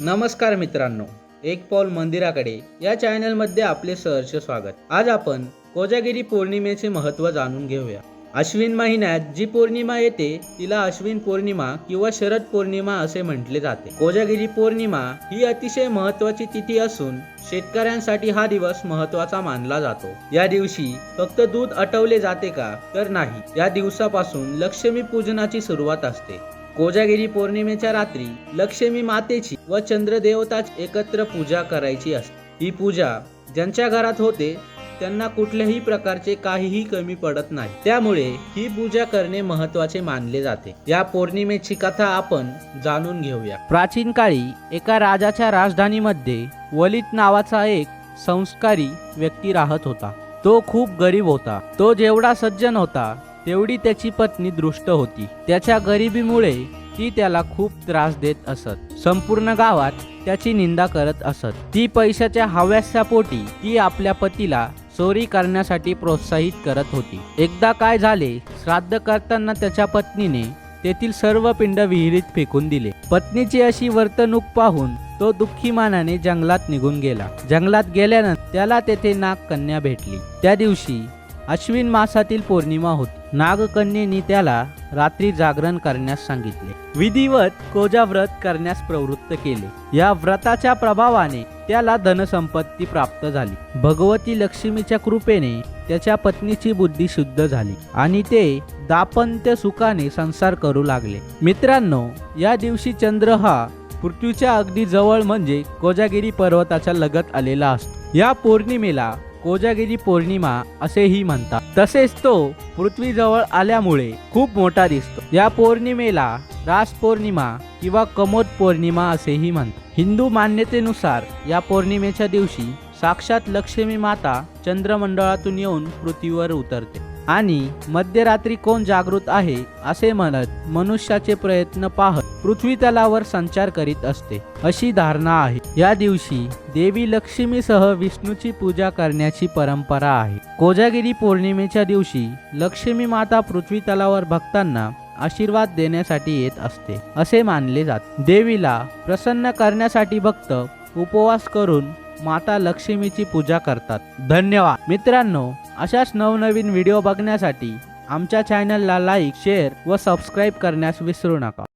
नमस्कार मित्रांनो एक पाऊल मंदिराकडे या चॅनलमध्ये आपले सहर्ष स्वागत. आज आपण कोजागिरी पौर्णिमेचे महत्त्व जाणून घेऊया. अश्विन महिन्यात जी पौर्णिमा येते तिला अश्विन पौर्णिमा किंवा शरद पौर्णिमा असे म्हटले जाते. कोजागिरी पौर्णिमा ही अतिशय महत्त्वाची तिथी असून शेतकऱ्यांसाठी हा दिवस महत्त्वाचा मानला जातो. या दिवशी फक्त दूध आटवले जाते का? तर नाही. या दिवसापासून लक्ष्मी पूजनाची सुरुवात असते. कोजागिरी पौर्णिमेच्या रात्री लक्ष्मी मातेची व चंद्रदेवताची एकत्र पूजा करायची असते. ही पूजा ज्यांच्या घरात होते त्यांना कुठल्याही प्रकारचे काहीही कमी पडत नाही. त्यामुळे ही पूजा करणे महत्त्वाचे मानले जाते. या पौर्णिमेची कथा आपण जाणून घेऊया. प्राचीन काळी एका राजाच्या राजधानीमध्ये वलित नावाचा एक संस्कारी व्यक्ती राहत होता. तो खूप गरीब होता. तो जेवढा सज्जन होता तेवढी त्याची पत्नी दृष्ट होती. त्याच्या गरिबीमुळे ती त्याला खूप त्रास देत असत. संपूर्ण गावात त्याची निंदा करत असत. ती पैशाच्या हव्यासापोटी ती आपल्या पतीला चोरी करण्यासाठी प्रोत्साहित करत होती. एकदा काय झाले श्राद्ध करताना त्याच्या पत्नीने तेथील सर्व पिंड विहिरीत फेकून दिले. पत्नीची अशी वर्तणूक पाहून तो दुःखी मानाने जंगलात निघून गेला. जंगलात गेल्यानंतर त्याला तेथे नागकन्या भेटली. त्या दिवशी अश्विन मासातील पौर्णिमा होती. नागकन्येनी त्याला रात्री जागरण करण्यास सांगितले. विधिवत कोजा व्रत करण्यास प्रवृत्त केले. या व्रताच्या प्रभावाने त्याला धनसंपत्ती प्राप्त झाली. भगवती लक्ष्मीच्या कृपेने त्याच्या पत्नीची बुद्धी शुद्ध झाली आणि ते दापंत्य सुखाने संसार करू लागले. मित्रांनो या दिवशी चंद्र हा पृथ्वीच्या अगदी जवळ म्हणजे कोजागिरी पर्वताच्या लगत आलेला असतो. या पौर्णिमेला कोजागिरी पौर्णिमा असेही म्हणतात. तसेच तो पृथ्वीजवळ आल्यामुळे खूप मोठा दिसतो. या पौर्णिमेला रास पौर्णिमा किंवा कमोद पौर्णिमा असेही म्हणतात. हिंदू मान्यतेनुसार या पौर्णिमेच्या दिवशी साक्षात लक्ष्मी माता चंद्रमंडळातून येऊन पृथ्वीवर उतरते. आणि मध्यरात्री कोण जागृत आहे असे म्हणत मनुष्याचे प्रयत्न पाहत पृथ्वी तलावर संचार करीत असते. अशी धारणा आहे. या दिवशी देवी लक्ष्मीसह विष्णूची पूजा करण्याची परंपरा आहे. कोजागिरी पौर्णिमेच्या दिवशी लक्ष्मी माता पृथ्वी तलावर भक्तांना आशीर्वाद देण्यासाठी येत असते असे मानले जाते. देवीला प्रसन्न करण्यासाठी भक्त उपवास करून माता लक्ष्मीची पूजा करतात. धन्यवाद. मित्रांनो अशाच नवनवीन व्हिडिओ बघण्यासाठी आमच्या चॅनलला लाईक शेअर व सबस्क्राईब करण्यास विसरू नका.